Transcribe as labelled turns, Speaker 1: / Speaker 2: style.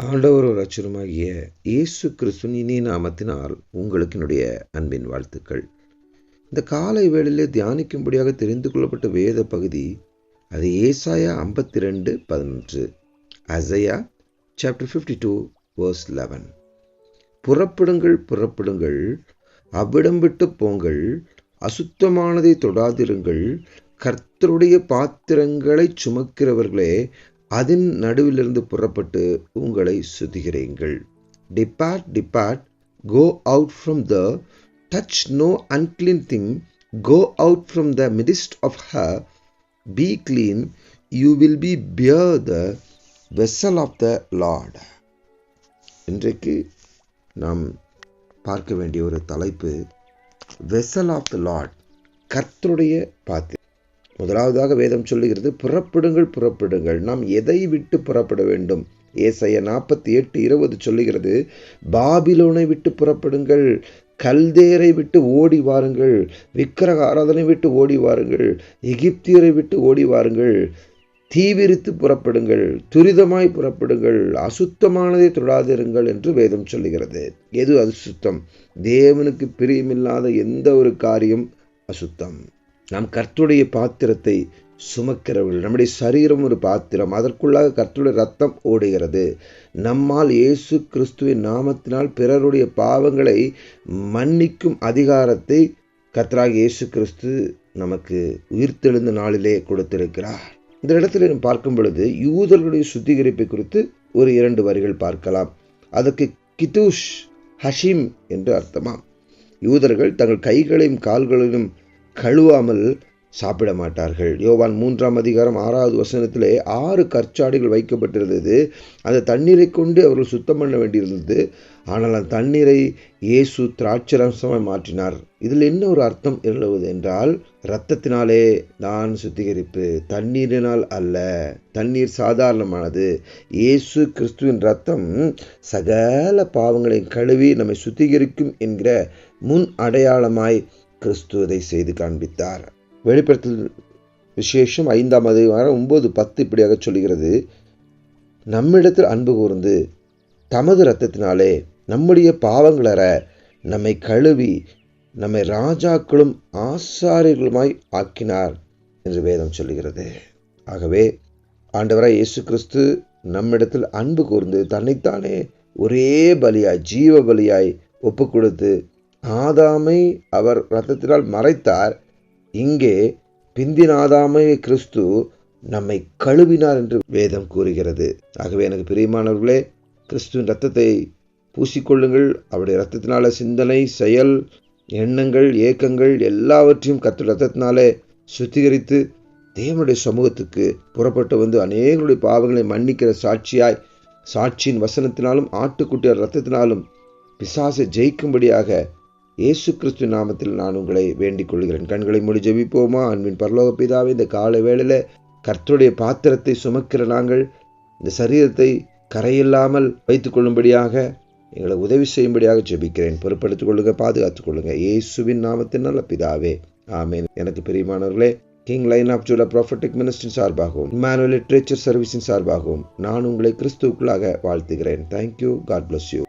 Speaker 1: ஆண்டவர் ஒரு அச்சுரமாகிய இயேசு கிறிஸ்துவின் இனிய நாமத்தினால் உங்களுக்கு என்னுடைய அன்பின் வாழ்த்துக்கள். இந்த காலை வேளையிலே தியானிக்கும்படியாக தெரிந்து கொள்ளப்பட்ட வேத பகுதி அது ஏசாயா ஐம்பத்தி ரெண்டு பதினொன்று அசையா chapter fifty two verse eleven புறப்படுங்கள் புறப்படுங்கள் அவ்விடம் விட்டு போங்கள் அசுத்தமானதை தொடாதிருங்கள் கர்த்தருடைய பாத்திரங்களை சுமக்கிறவர்களே அதன் நடுவிலிருந்து புறப்பட்டு உங்களை சுத்திகிறீங்கள். Depart depart go out from the touch no unclean thing go out from the midst of her be clean you will be bear the vessel of the lord இன்றைக்கு நாம் பார்க்க வேண்டிய ஒரு தலைப்பு வெசல் ஆஃப் த லார்ட் கர்த்தருடைய பாத்திரம். முதலாவதாக வேதம் சொல்லுகிறது புறப்படுங்கள் புறப்படுங்கள். நாம் எதை விட்டு புறப்பட வேண்டும்? ஏசைய நாற்பத்தி எட்டு இருபது சொல்லுகிறது பாபிலோனை விட்டு புறப்படுங்கள். கல்தேரை விட்டு ஓடி வாருங்கள். விக்கிரக ஆராதனை விட்டு ஓடி வாருங்கள். எகிப்தியரை விட்டு ஓடி வாருங்கள். தீவிரித்து புறப்படுங்கள். துரிதமாய் புறப்படுங்கள். அசுத்தமானதை தொடாதிருங்கள் என்று வேதம் சொல்லுகிறது. எது அசுத்தம்? தேவனுக்கு பிரியமில்லாத எந்த ஒரு காரியம் அசுத்தம். நாம் கர்த்துடைய பாத்திரத்தை சுமக்கிறவர்கள். நம்முடைய சரீரம் ஒரு பாத்திரம். அதற்குள்ளாக கர்த்துடைய ரத்தம் ஓடுகிறது. நம்மால் இயேசு கிறிஸ்துவின் நாமத்தினால் பிறருடைய பாவங்களை மன்னிக்கும் அதிகாரத்தை கர்த்தராக இயேசு கிறிஸ்து நமக்கு உயிர்த்தெழுந்த நாளிலே கொடுத்திருக்கிறார். இந்த இடத்துல நாம் பார்க்கும் பொழுது யூதர்களுடைய சுத்திகரிப்பை குறித்து ஒரு இரண்டு வரிகள் பார்க்கலாம். அதற்கு கிதூஷ் ஹஷிம் என்று அர்த்தமாம். யூதர்கள் தங்கள் கைகளையும் கால்களையும் கழுவாமல் சாப்பிட மாட்டார்கள். யோவான் மூன்றாம் அதிகாரம் ஆறாவது வசனத்திலே ஆறு கற்சாடிகள் வைக்கப்பட்டிருந்தது. அந்த தண்ணீரை கொண்டு அவர்கள் சுத்தம் பண்ண வேண்டியிருந்தது. ஆனால் அந்த தண்ணீரை இயேசு திராட்சரசமாய் மாற்றினார். இதில் என்ன ஒரு அர்த்தம் இருந்தது என்றால் இரத்தத்தினாலே தான் சுத்திகரிப்பு தண்ணீரினால் அல்ல தண்ணீர் சாதாரணமானது. இயேசு கிறிஸ்துவின் ரத்தம் சகல பாவங்களை கழுவி நம்மை சுத்திகரிக்கும் என்கிற முன் அடையாளமாய் கிறிஸ்து அதை செய்து காண்பித்தார். வெளிப்படத்தில் விசேஷம் ஐந்தாம் அதிகாரம் ஒன்பது பத்து இப்படியாக சொல்கிறது நம்மிடத்தில் அன்பு கூர்ந்து தமது இரத்தத்தினாலே நம்முடைய பாவங்களற நம்மை கழுவி நம்மை ராஜாக்களும் ஆசாரியர்களுமாய் ஆக்கினார் என்று வேதம் சொல்லுகிறது. ஆகவே ஆண்டவராய் இயேசு கிறிஸ்து நம்மிடத்தில் அன்பு கூர்ந்து தன்னைத்தானே ஒரே பலியாய் ஜீவ பலியாய் ஒப்பு கொடுத்து ஆதாமை அவர் ரத்தத்தினால் மறைத்தார். இங்கே பிந்தினாதாமை கிறிஸ்து நம்மை கழுவினார் என்று வேதம் கூறுகிறது. ஆகவே எனக்கு பிரியமானவர்களே கிறிஸ்துவின் ரத்தத்தை பூசிக்கொள்ளுங்கள். அவருடைய ரத்தத்தினால சிந்தனை செயல் எண்ணங்கள் ஏக்கங்கள் எல்லாவற்றையும் கத்து ரத்தத்தினாலே சுத்திகரித்து தேவனுடைய சமூகத்துக்கு புறப்பட்டு வந்து அநேகருடைய பாவங்களை மன்னிக்கிற சாட்சியாய் சாட்சியின் வசனத்தினாலும் ஆட்டுக்குட்டியார் ரத்தத்தினாலும் பிசாசை ஜெயிக்கும்படியாக இயேசு கிறிஸ்து நாமத்தில் நான் உங்களை வேண்டிக் கொள்கிறேன் கண்களை மூடி ஜெபிப்போமா? அன்பின் பரலோக பிதாவே இந்த கால வேளையில் கர்த்தருடைய பாத்திரத்தை சுமக்கிற நாங்கள் இந்த சரீரத்தை கரையில்லாமல் வைத்துக் கொள்ளும்படியாக எங்களை உதவி செய்யும்படியாக ஜெபிக்கிறேன். பொறுப்படுத்திக் கொள்ளுங்க பாதுகாத்துக் கொள்ளுங்க. இயேசுவின் நாமத்தின் நல்ல பிதாவே ஆமேன். எனக்கு பிரியமானவர்களே கிங் லைன் ஆஃப் ஜூலா ப்ராஃபட்டிக் மினிஸ்டின் சார்பாகவும் இமானுவல் லிட்ரேச்சர் சர்வீஸின் சார்பாகவும் நான் உங்களை கிறிஸ்துவுக்குள்ளாக வாழ்த்துகிறேன். Thank you God bless you